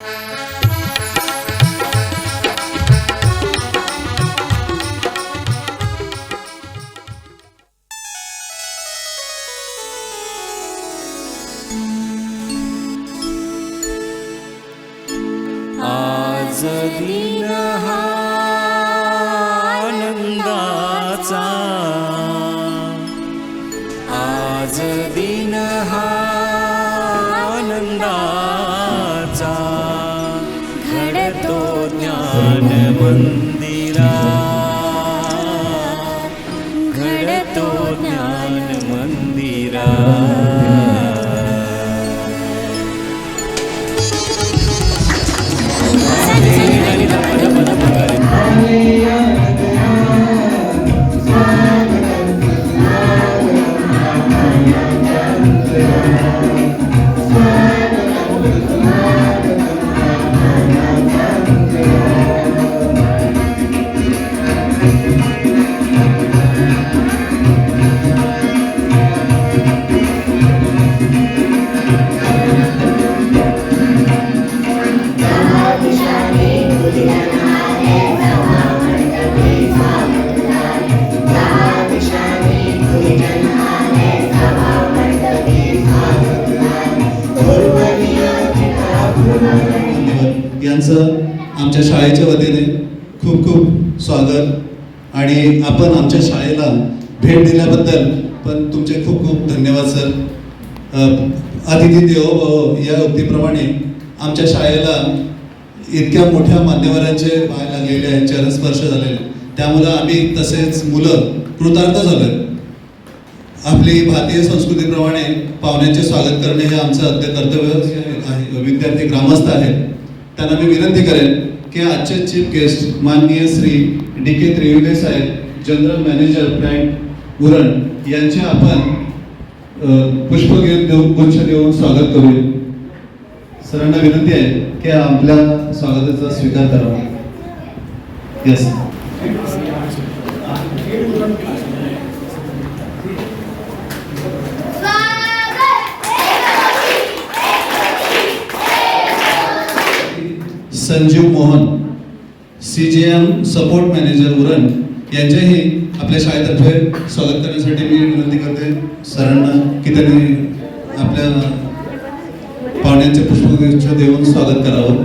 आज ജ്ഞാനമന്ദിരാ आपण आमच्या शाळेला भेट दिल्याबद्दल पण तुमचे खूप खूप धन्यवाद सर. अतिथी देवो या उक्तीप्रमाणे आमच्या शाळेला इतक्या मोठ्या मान्यवरांचे पाय लागलेले आहेत चरणस्पर्श झालेले त्यामुळं आम्ही तसेच मुलं कृतार्थ झालोय. आपली भारतीय संस्कृतीप्रमाणे पाहुण्यांचे स्वागत करणे हे आमचं अद्य कर्तव्य आहे. विद्यार्थी ग्रामस्थ आहेत. त्यांना मी विनंती करेन की आजचे चीफ गेस्ट माननीय श्री डी के त्रिवेदी साहेब जनरल मॅनेजर बँक उरण यांचे आपण अ, पुष्पगीत देऊन गुच्छ देऊन स्वागत करूया. सरांना विनंती आहे की आपल्या स्वागताचा स्वीकार करावा. Yes Sanjeev Mohan C G M support manager Uran यांचेही आपल्या शाळेतर्फे स्वागत करण्यासाठी मी विनंती करते. सरांना की त्यांनी आपल्या पाहुण्यांचे पुष्पगुच्छ देऊन स्वागत करावं.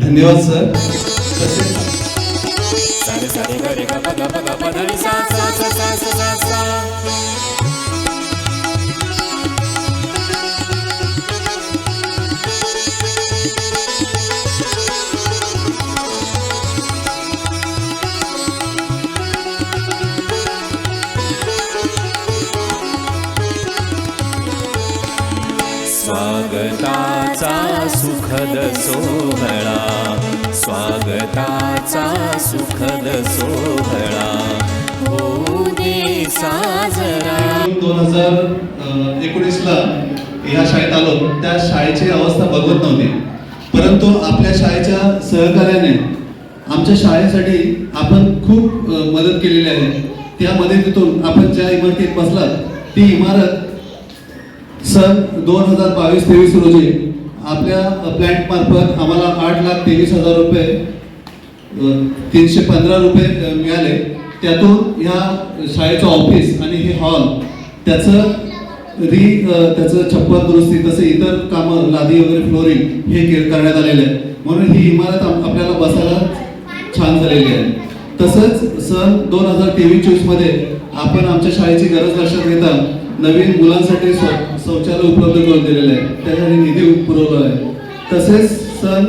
धन्यवाद सर. तसेच स्वागताचा सुखद सोहळा. होऊ दे साजरा. दोन हजार एकोणीसला ह्या शाळेत आलो. त्या शाळेची अवस्था बघवत नव्हती. परंतु आपल्या शाळेच्या सहकार्याने आमच्या शाळेसाठी आपण खूप मदत केलेली आहे. त्या मदतीतून आपण ज्या इमारतीत बसलात ती इमारत सन दोन हजार बावीस तेवीस रोजी आपल्या प्लॅन्ट मार्फत आम्हाला आठ लाख तेवीस हजार रुपये तीनशे पंधरा रुपये मिळाले. त्यातून ह्या शाळेचं ऑफिस आणि हे हॉल त्याचं री त्याचं छप्पर दुरुस्ती तसे इतर कामं लादी वगैरे फ्लोरिंग हे के- करण्यात आलेले आहे. म्हणून ही इमारत आपल्याला बसायला छान झालेली आहे. तसंच सन दोन हजार तेवीस चोवीसमध्ये आपण आमच्या शाळेची गरज लक्षात घेता नवीन मुलांसाठी शौ- शौचालय उपलब्ध करून दिलेलं आहे. त्यासाठी निधी पुरवला आहे. तसेच सन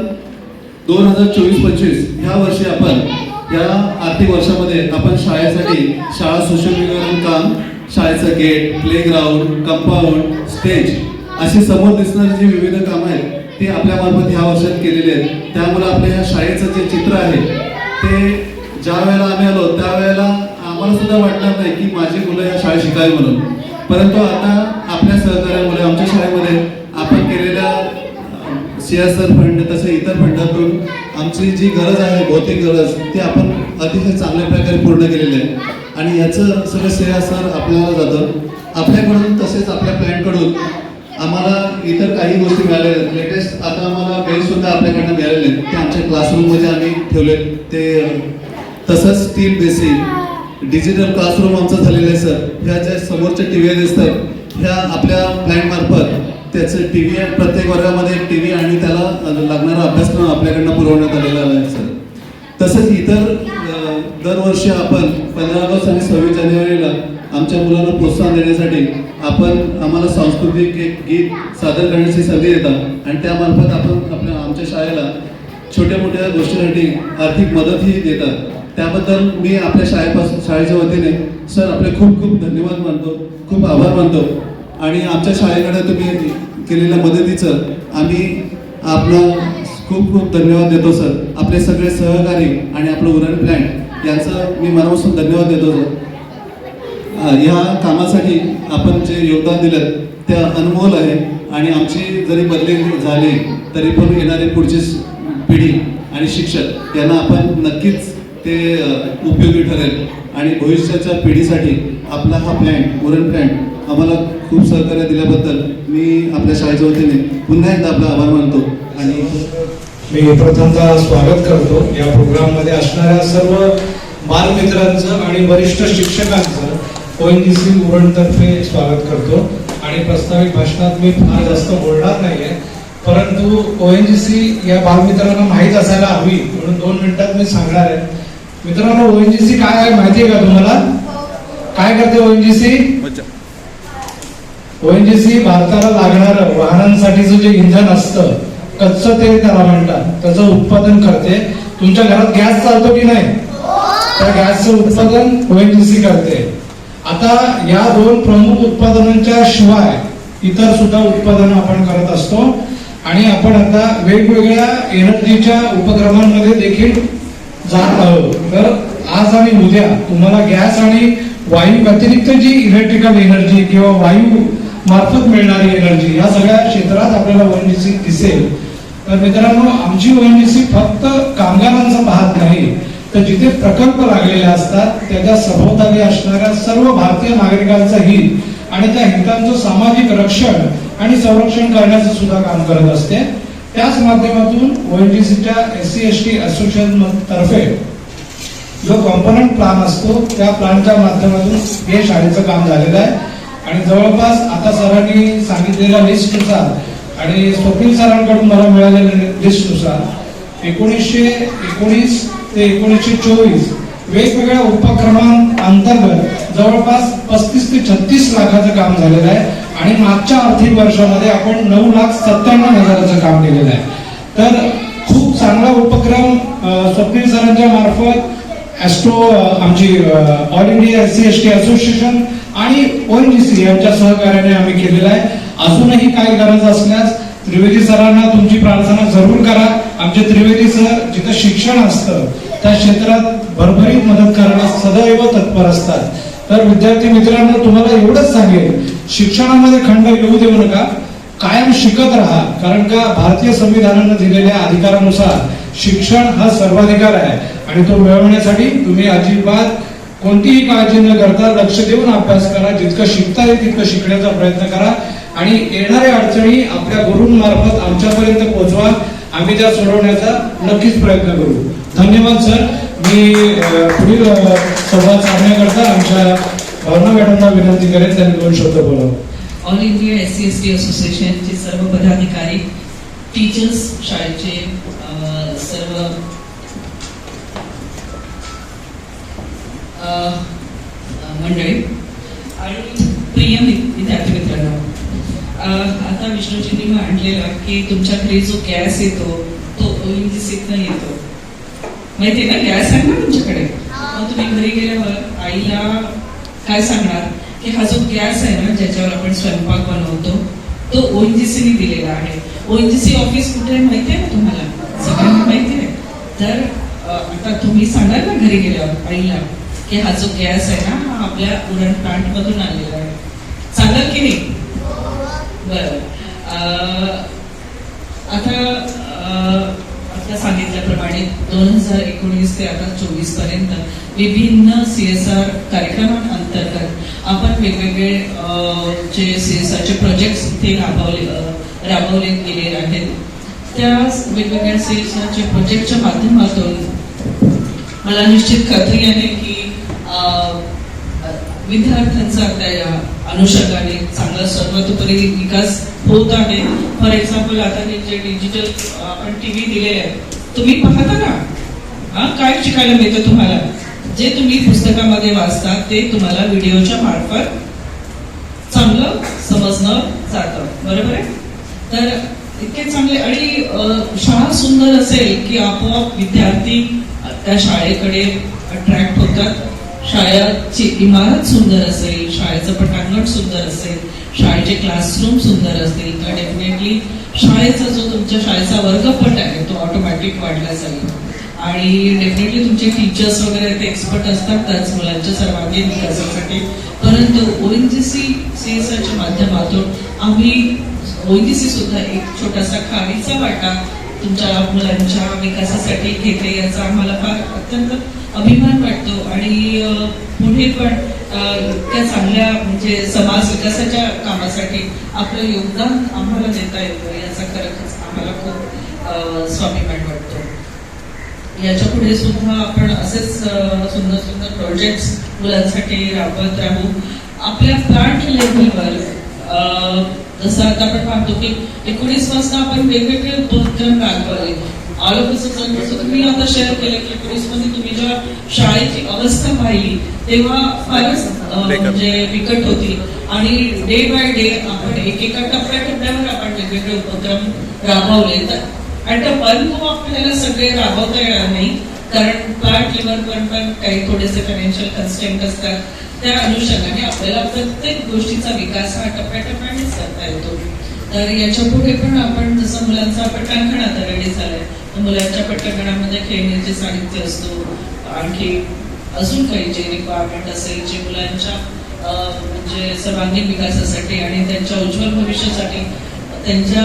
दोन हजार चोवीस पंचवीस ह्या वर्षी आपण या आर्थिक वर्षामध्ये आपण शाळेसाठी शाळा सुशोभीकरण काम शाळेचं गेट प्लेग्राऊंड कंपाऊंड स्टेज अशी समोर दिसणारी जी विविध कामं आहेत ती आपल्या मार्फत ह्या वर्षात केलेली आहेत. त्यामुळे आपल्या ह्या शाळेचं जे चित्र आहे ते ज्या वेळेला आम्ही आलो त्यावेळेला आम्हाला सुद्धा वाटणार नाही की माझी मुलं या शाळेत शिकावी म्हणून. परंतु आता आपल्या सहकार्यामुळे आमच्या शाळेमध्ये आपण केलेल्या सीएसआर फंड तसे इतर फंडातून आमची जी गरज आहे भौतिक गरज ती आपण अतिशय चांगल्या प्रकारे पूर्ण केलेली आहे. आणि याचं सगळं श्रेय सर आपल्याला जातं. आपल्याकडून तसेच आपल्या प्लॅनकडून आम्हाला इतर काही गोष्टी मिळाल्या लेटेस्ट आता आम्हाला बेलसुद्धा आपल्याकडनं मिळालेले आहेत. ते आमच्या क्लासरूममध्ये आम्ही ठेवले ते तसंच स्टील बेसिन डिजिटल क्लासरूम आमचं झालेलं आहे सर ह्या ज्या समोरच्या टी व्ही दिसतात ह्या आपल्या प्लॅनमार्फत त्याचं टी व्ही प्रत्येक वर्गामध्ये एक टी व्ही आणि त्याला लागणारा अभ्यासक्रम आपल्याकडनं पुरवण्यात आलेला आहे सर. तसंच इतर दरवर्षी आपण पंधरा ऑगस्ट आणि सव्वीस जानेवारीला आमच्या मुलांना प्रोत्साहन देण्यासाठी आपण आम्हाला सांस्कृतिक एक गीत सादर करण्याची संधी देतात. आणि त्यामार्फत आपण आपल्या आमच्या शाळेला छोट्या मोठ्या गोष्टीसाठी आर्थिक मदतही देतात. त्याबद्दल मी आपल्या शाळेपासून शाळेच्या वतीने सर आपले खूप खूप धन्यवाद मानतो. खूप आभार मानतो. आणि आमच्या शाळेकडे तुम्ही केलेल्या मदतीचं आम्ही आपलं खूप खूप धन्यवाद देतो सर. आपले सगळे सहकारी आणि आपलं उरण प्लॅन यांचं मी मनापासून धन्यवाद देतो सर. ह्या कामासाठी आपण जे योगदान दिलं ते अनमोल आहे. आणि आमची जरी बदली झाली तरी पण येणारी पुढची पिढी आणि शिक्षक यांना आपण नक्कीच ते उपयोगी ठरेल. आणि भविष्याच्या पिढीसाठी आपला हा प्लॅन उरण प्लॅन आम्हाला खूप सहकार्य दिल्याबद्दल मी आपल्या शाळेच्या वतीने पुन्हा एकदा आपला आभार मानतो आणि मी प्रथमतः स्वागत करतो. या प्रोग्राममध्ये असणाऱ्या सर्व बालमित्रांचं आणि वरिष्ठ शिक्षकांचं ओएनजीसी उरणतर्फे स्वागत करतो. आणि प्रस्तावित भाषणात मी फार जास्त बोलणार नाहीये परंतु ओएनजीसी या बालमित्रांना माहीत असायला हवी म्हणून दोन मिनिटात मी सांगणार आहे. मित्रांनो ओएनजीसी काय आहे माहिती आहे का तुम्हाला? काय करते ओएनजीसी? ओएनजीसी भारताला लागणारं वाहनांसाठीचं जे इंधन असतं कच्चं तेल त्याला म्हणतात. त्याचं उत्पादन करते. तुमच्या घरात गॅस चालतो की नाही? त्या गॅसचं उत्पादन ओएनजीसी करते. आता या दोन प्रमुख उत्पादनांच्या शिवाय इतर सुद्धा उत्पादन आपण करत असतो. आणि आपण आता वेगवेगळ्या एनर्जीच्या उपक्रमांमध्ये देखील जात आहोत. तर आज आणि उद्या तुम्हाला गॅस आणि वायू व्यतिरिक्त जी इलेक्ट्रिकल एनर्जी किंवा वायू मार्फत मिळणारी एनर्जी या सगळ्या क्षेत्रात आपल्याला ओएनजीसी दिसेल. तर मित्रांनो आमची ओएनजीसी फक्त कामगारांचं पाहत नाही तर जिथे प्रकल्प लागलेले असतात त्याच्या सभोवताली असणाऱ्या सर्व भारतीय नागरिकांचं हित आणि त्या हितांचं सामाजिक रक्षण आणि संरक्षण करण्याचं सुद्धा काम करत असते. त्याच माध्यमातून ओएनजीसीच्या S C S T association तर्फे जो कॉम्पोनंट प्लान असतो त्या प्लानच्या माध्यमातून हे शाळेचं काम झालेलं आहे. आणि जवळपास आता सरांनी सांगितलेल्या लिस्टनुसार आणि स्वप्नील सरांकडून मला मिळालेल्या लिस्टनुसार एकोणीसशे एकोणीस ते एकोणीसशे चोवीस वेगवेगळ्या उपक्रमांतर्गत जवळपास पस्तीस ते छत्तीस लाखाचं काम झालेलं आहे. आणि मागच्या आर्थिक वर्षामध्ये आपण नऊ लाख सत्त्याण्णव हजाराचं काम केलेलं आहे. तर खूप चांगला उपक्रम स्वप्नील सरांच्या मार्फत ॲस्ट्रो आमची all India S C S T association आणि ओएनजीसी यांच्या सहकार्याने आम्ही केलेला आहे. अजूनही काही गरज असल्यास त्रिवेदी सरांना तुमची प्रार्थना जरूर करा. आमचे त्रिवेदी सर जिथं शिक्षण असतं त्या क्षेत्रात भरभरीत मदत करण्यास सदैव तत्पर असतात. तर विद्यार्थी मित्रांनो तुम्हाला एवढंच सांगेल शिक्षणामध्ये खंड येऊ देऊ नका. कायम शिकत राहा. कारण का भारतीय संविधानानं दिलेल्या अधिकारानुसार शिक्षण हा सर्वाधिकार आहे. आणि तो मिळवण्यासाठी तुम्ही अजिबात कोणतीही काळजी न करता लक्ष देऊन अभ्यास करा. जितकं शिकता येईल तितकं शिकण्याचा प्रयत्न करा. आणि येणाऱ्या अडचणी आपल्या गुरुंमार्फत आमच्यापर्यंत पोहोचवा. आम्ही त्या सोडवण्याचा नक्कीच प्रयत्न करू. धन्यवाद सर. मी पुढील संवाद साधण्याकरता आमच्या भावना मॅडमना विनंती करेन. त्यांनी दोन शब्द बोलावं. All India S C S T असोसिएशनचे सर्व पदाधिकारी टीचर्स शाळेचे सर्व मंडळी आणि प्रिय विद्यार्थी मित्रांनो आता विष्णूजींनी मांडलेलं की तुमच्याकडे जो गॅस येतो तो ओएनजीसीतनं येतो. माहिती आहे ना गॅस आहे ना तुमच्याकडे? मग तुम्ही घरी गेल्यावर आईला काय सांगणार? की हा जो गॅस आहे ना ज्याच्यावर आपण स्वयंपाक बनवतो तो ओएनजीसीने दिलेला आहे. ओएनजीसी ऑफिस कुठे आहे माहिती आहे ना तुम्हाला? सगळ्यांना माहिती आहे. तर आता तुम्ही सांगाल ना घरी गेल्यावर आईला की हा जो गॅस आहे ना हा आपल्या उरण प्लांट मधून आलेला आहे. सांगाल की नाही? बरं. आता सांगितल्याप्रमाणे दोन हजार एकोणीस ते आता चोवीसपर्यंत विभिन्न सी एस आर कार्यक्रमांतर्गत आपण वेगवेगळे जे सी एस आरचे प्रोजेक्ट्स इथे राबवले राबवले गेले आहेत. त्या वेगवेगळ्या सी एस आरच्या प्रोजेक्टच्या माध्यमातून मला निश्चित खात्री आहे की विद्यार्थ्यांचा त्या अनुषंगाने चांगला सर्वतोपरी विकास होत आहे. फॉर एक्झाम्पल आता हे जे डिजिटल आपण टी व्ही दिलेले आहेत तुम्ही पाहता ना? हा काय शिकायला मिळतं तुम्हाला? जे तुम्ही पुस्तकामध्ये वाचता ते तुम्हाला व्हिडिओच्या मार्फत चांगलं समजणं जातं. बरोबर आहे? तर इतके चांगले आणि शाळा सुंदर असेल की आपोआप विद्यार्थी त्या शाळेकडे अट्रॅक्ट होतात. शाळेची इमारत सुंदर असेल शाळेचं पटांगण सुंदर असेल शाळेचे क्लासरूम सुंदर असतील तर डेफिनेटली शाळेचा जो तुमच्या शाळेचा वर्गपट आहे तो ऑटोमॅटिक वाढला जाईल. आणि डेफिनेटली तुमचे टीचर्स वगैरे ते एक्सपर्ट असतातच मुलांच्या सर्वांगीण विकासासाठी. परंतु ओएनजीसी सीएसआरच्या माध्यमातून आम्ही ओएनजीसी सुद्धा एक छोटासा खारीचा वाटा तुमच्या मुलांच्या विकासासाठी घेते याचा आम्हाला फार अत्यंत अभिमान वाटतो. आणि पुढे पण त्या चांगल्या म्हणजे समाज विकासाच्या कामासाठी आपलं योगदान आम्हाला देता येतं याचा खरंच आम्हाला खूप स्वाभिमान वाटतो. याच्यापुढे सुद्धा आपण असेच सुंदर सुंदर प्रोजेक्ट्स मुलांसाठी राबवत राहू. आपल्या प्लांट लेव्हलवर जसं आता आपण पाहतो की एकोणीस वाजता आपण वेगवेगळे उपक्रम राबवले जसं तुम्ही आता शेअर केलं की एकोणीसमध्ये तुम्ही जेव्हा शाळेची अवस्था पाहिली तेव्हा फारच म्हणजे बिकट होती. आणि डे बाय डे आपण एकेका टप्प्या टप्प्यावर आपण वेगवेगळे उपक्रम राबवले. तर ऍट अ वन आपल्याला सगळे राबवता येणार नाही. कारण प्लांट लेवल पण पण काही थोडेसे फायनान्शियल कन्स्टेंट असतात. त्या अनुषंगाने आपल्याला प्रत्येक गोष्टीचा विकास हा टप्प्याटप्प्यानेच करता येतो. तर याच्यापुढे पण आपण जसं मुलांचा पटांगण आता रेडी झालाय. तर मुलांच्या पटांगणामध्ये खेळण्याचे साहित्य असतो. आणखी अजून काही जे रिक्वायरमेंट असेल जे मुलांच्या म्हणजे सर्वांगीण विकासासाठी आणि त्यांच्या उज्ज्वल भविष्यासाठी त्यांच्या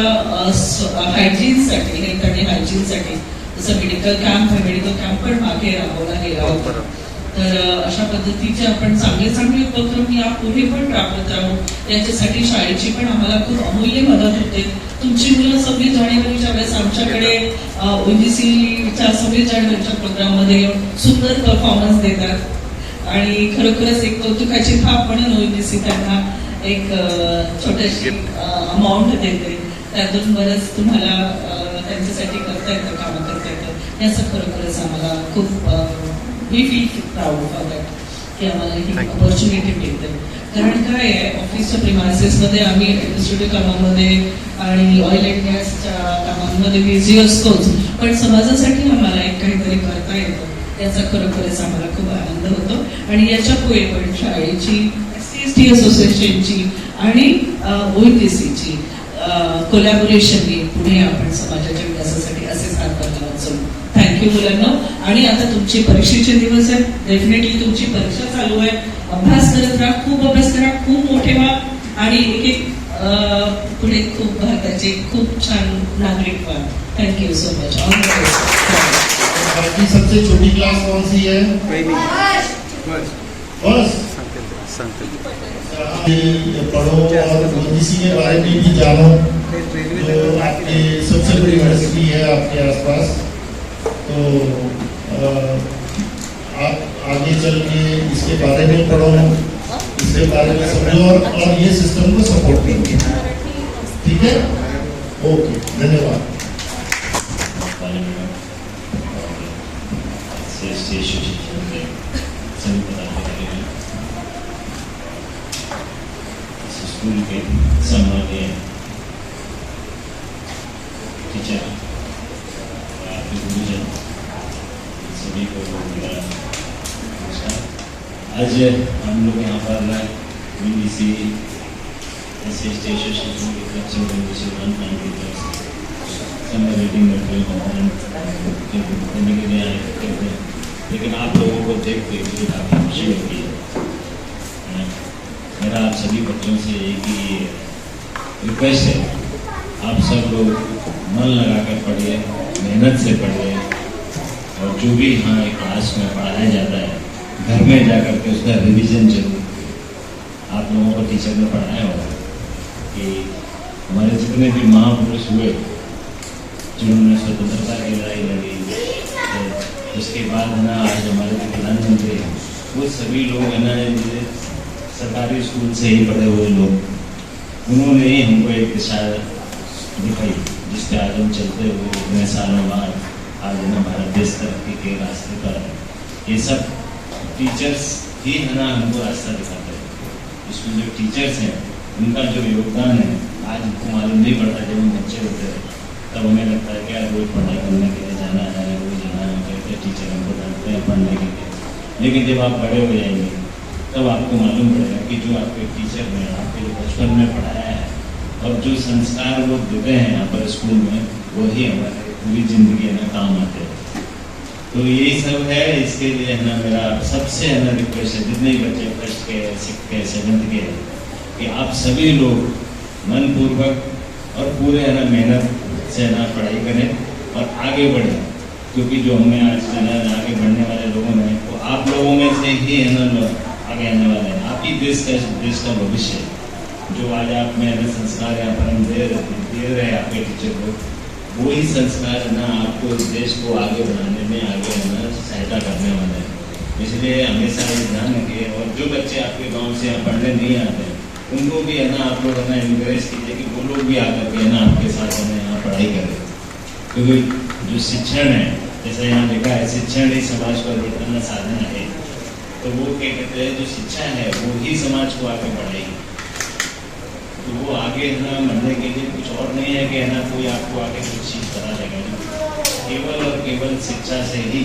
हायजीनसाठी हेल्थ आणि हायजीनसाठी जसं मेडिकल कॅम्प आहे मेडिकल कॅम्प पण मागे राबवला गेला होता तर अशा पद्धतीचे आपण चांगले चांगले उपक्रम यापुढे पण राबवत आहोत याच्यासाठी शाळेची पण आम्हाला खूप अमूल्य मदत होते. तुमची मुलं सव्वीस जानेवारीच्या वेळेस आमच्याकडे ओबीसीच्या सव्वीस जानेवारीच्या प्रोग्राममध्ये सुंदर परफॉर्मन्स देतात. आणि खरोखरच एक कौतुकाची थाप म्हणून ओबीसी त्यांना एक अ, छोटीशी अमाऊंट देते. त्यातून बरंच तुम्हाला त्यांच्यासाठी करता येतं कामं करता येतं. याचं खरोखरच आम्हाला खूप we feel proud for that की आम्हाला ही ऑपॉर्च्युनिटी मिळते. कारण काय आहे ऑफिसच्या प्रिमायसेसमध्ये आम्ही इन्स्टिट्यूट कामामध्ये आणि ऑइल अँड गॅसच्या कामांमध्ये बिझी असतोच. पण समाजासाठी आम्हाला एक काहीतरी करता येतं. याचा खरोखरच आम्हाला खूप आनंद होतो. आणि याच्यापुढे पण शाळेची एस टी असोसिएशनची आणि ओईटीसीची कोलॅबोरेशनने पुढे आपण समाजाच्या विकासासाठी असेच हातभार लावत जाऊ थँक्यू मुलांना. आणि आता तुमची परीक्षेचे दिवस आहेत. डेफिनेटली तुमची परीक्षा चालू आहे. अभ्यास करत राहा. खूप अभ्यास करा. खूप मोठे व्हा. आणि एक एक पुढे खूप भारताचे खूप छान नागरिक व्हा. Thank you so much all the best सबसे छोटी क्लास कौन सी है फर्स्ट पढ़ो और इसी के बारे में भी जानो। जो आपके सबसे बड़ी यूनिवर्सिटी है आपके आसपास। तो आप आगे चल के इसके बारे में पढ़ो इसके बारे में समझो और, और ये सिस्टम को सपोर्ट करो। ठीक है? ओके धन्यवाद। स्कूल के सभी को नमस्कार आज हम लोग यहाँ पर मटेरियल देने के लिए आए थे लेकिन आप लोगों को देख के काफ़ी खुशी होती है मेरा आप सभी बच्चों से एक ही रिक्वेस्ट है आप सब लोग मन लगा कर पढ़िए, मेहनत से पढ़िए और जो भी यहाँ क्लास में पढ़ाया जाता है, घर में जा कर के उसका रिवीजन ज़रूर। आप लोगों को टीचर ने पढ़ाया होगा कि हमारे जितने भी महापुरुष हुए, जिन्होंने स्वतंत्रता की लड़ाई लड़ी तो उसके बाद है ना, आज हमारे जो प्रधानमंत्री हैं, वो सभी लोग है ना सरकारी स्कूल से ही पढ़े हुए लोग, उन्होंने ही हमको एक दिशा दिखाई, जिसके आज हम चलते हुए इतने सालों बाद आज है ना भारत देश तरक्की के रास्ते पर ये सब टीचर्स ही है ना हमको रास्ता दिखाते हैं। इसमें जो टीचर्स हैं, उनका जो योगदान है, आज हमको मालूम नहीं पड़ता जब हम बच्चे होते हैं। तब हमें लगता है कि यार रोज पढ़ाई करने के लिए जाना है, रोज जाना है कहते हैं टीचर हमको डालते हैं पढ़ने के लिए। लेकिन जब आप बड़े हो जाएँगे, तब आपको मालूम पड़ेगा कि जो आपके टीचर ने आपके जो बचपन में पढ़ाया है, और जो संस्कार वो देते हैं यहाँ पर स्कूल में, वही हमारे पूरी ज़िंदगी है ना काम आते हैं। तो यही सब है इसके लिए है ना मेरा सबसे है ना रिक्वेस्ट है जितने बच्चे फ़र्स्ट के सिक्स के सेवन्थ के हैं, कि आप सभी लोग मन पूर्वक और पूरे है ना मेहनत से है ना पढ़ाई करें और आगे बढ़ें। क्योंकि जो हमें आज है ना आगे बढ़ने वाले लोगों में वो आप लोगों में से ही है ना आगे आने वाले हैं। आप ही देश का देश का भविष्य है। जो आज आप में संस्कार यहाँ पर हम दे रहे दे रहे हैं आपके टीचर को वही संस्कार है ना आपको इस देश को आगे बढ़ाने में, आगे आना सहायता करने वाले हैं। इसलिए हमेशा ये ध्यान रखिए, और जो बच्चे आपके गाँव से यहाँ पढ़ने नहीं आते, उनको भी है ना आप लोग है ना इनकरेज कीजिए कि वो लोग भी आकर के ना आपके साथ है ना यहाँ पढ़ाई करें। क्योंकि जो शिक्षण है, जैसे यहाँ लिखा है, शिक्षण ही समाज को परिवर्तन साधन है। तो वो क्या कहते हैं, जो शिक्षा है, वो ही समाज को आगे बढ़ाएगी। तो वो आगे है ना बढ़ने के लिए कुछ और नहीं है कि है ना, कोई आपको आगे कुछ चीज़ बता देगा। केवल और केवल शिक्षा से ही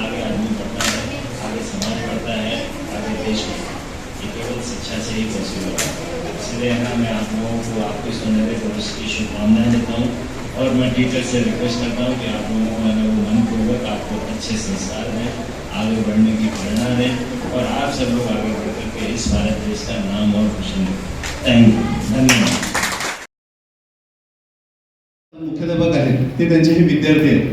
आगे आदमी बढ़ता है, आगे समाज बढ़ता है, आगे देश बढ़ता है। ये केवल शिक्षा से ही पॉसिबल है। इसलिए है ना, मैं आप लोगों को, आपके सुनहरे भविष्य की शुभकामनाएँ देता हूँ और मैं टीचर से रिक्वेस्ट करता हूँ कि आप लोगों को, है ना, वो मनपूर्वक आपको अच्छे संस्कार दें, आगे बढ़ने की प्रेरणा दें और आप सब लोग आगे बढ़ करके इस भारत देश का नाम और रोशन करें। धन्यवाद. मुख्याध्यापक आहेत ते त्यांचे विद्यार्थी आहेत.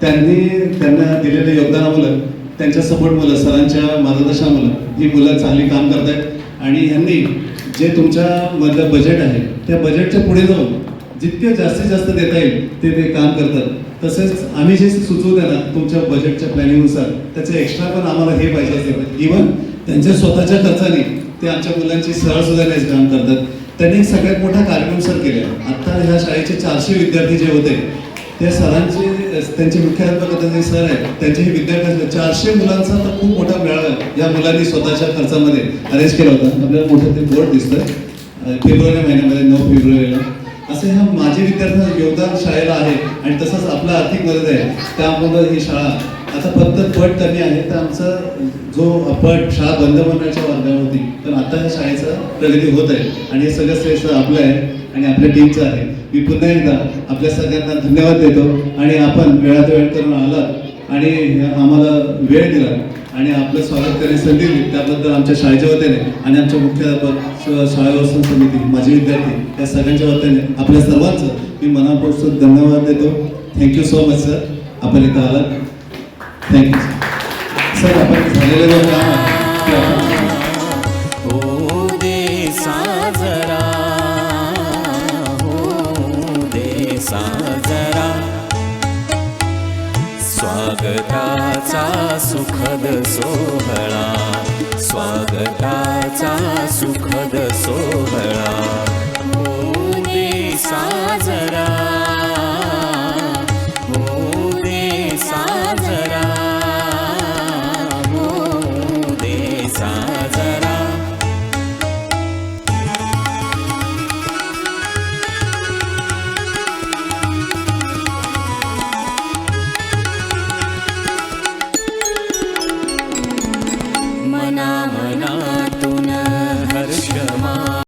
त्यांनी त्यांना दिलेल्या योगदानामुळे त्यांच्या सपोर्टमुळे सरांच्या मार्गदर्शनामुळे ही मुलं चांगली काम करत आहेत आणि ह्यांनी जे तुमच्या मधलं बजेट आहे त्या बजेटच्या पुढे जाऊन जितके जास्तीत जास्त देता येईल ते ते काम करतात. तसेच आम्ही जे सुचवू ना तुमच्या बजेटच्या प्लॅनिंगनुसार त्याचे एक्स्ट्रा पण आम्हाला हे पाहिजे असते इव्हन त्यांच्या स्वतःच्या खर्चाने ते आमच्या मुलांची सहल सुधारण्याचे काम करतात. त्यांनी एक सगळ्यात मोठा कार्यक्रम सर केला. आता ह्या शाळेचे चारशे विद्यार्थी जे होते त्या सरांचे त्यांचे मुख्याध्यापक आता जे सर आहेत त्यांचे हे विद्यार्थी चारशे मुलांचा तर खूप मोठा मेळावा या मुलांनी स्वतःच्या खर्चामध्ये अरेंज केला होता. आपल्याला मोठं ते बोर्ड दिसतं फेब्रुवारी महिन्यामध्ये नऊ फेब्रुवारीला. असं ह्या माझे विद्यार्थ्यांचं योगदान शाळेला आहे आणि तसंच आपलं आर्थिक मदत आहे. त्यामुळं ही शाळा आता फक्त पट कमी आहे तर आमचं जो पट शाळा बंद बनण्याच्या मार्गावर होती पण आता या शाळेचं प्रगती होत आहे. आणि हे सगळं श्रेष्ठ आपलं आहे आणि आपल्या टीमचं आहे. मी पुन्हा एकदा आपल्या सगळ्यांना धन्यवाद देतो आणि आपण वेळात वेळ करून आलात आणि आम्हाला वेळ दिला आणि आपलं स्वागत करण्याची संधी दिली. त्याबद्दल आमच्या शाळेच्या वतीने आणि आमच्या मुख्याध्यापक शाळा व्यवस्थापन समिती माझे विद्यार्थी या सगळ्यांच्या वतीने आपल्या सर्वांचं मी मनापासून धन्यवाद देतो. थँक्यू सो मच सर आपण इथं आलात. थँक्यू सर आपण झालेलं जो काम आहे ते आपण- होऊ दे साजरा होऊ दे साजरा. स्वागताचा सुखद सोहळा स्वागताचा सुखद सोहळा. साजरा.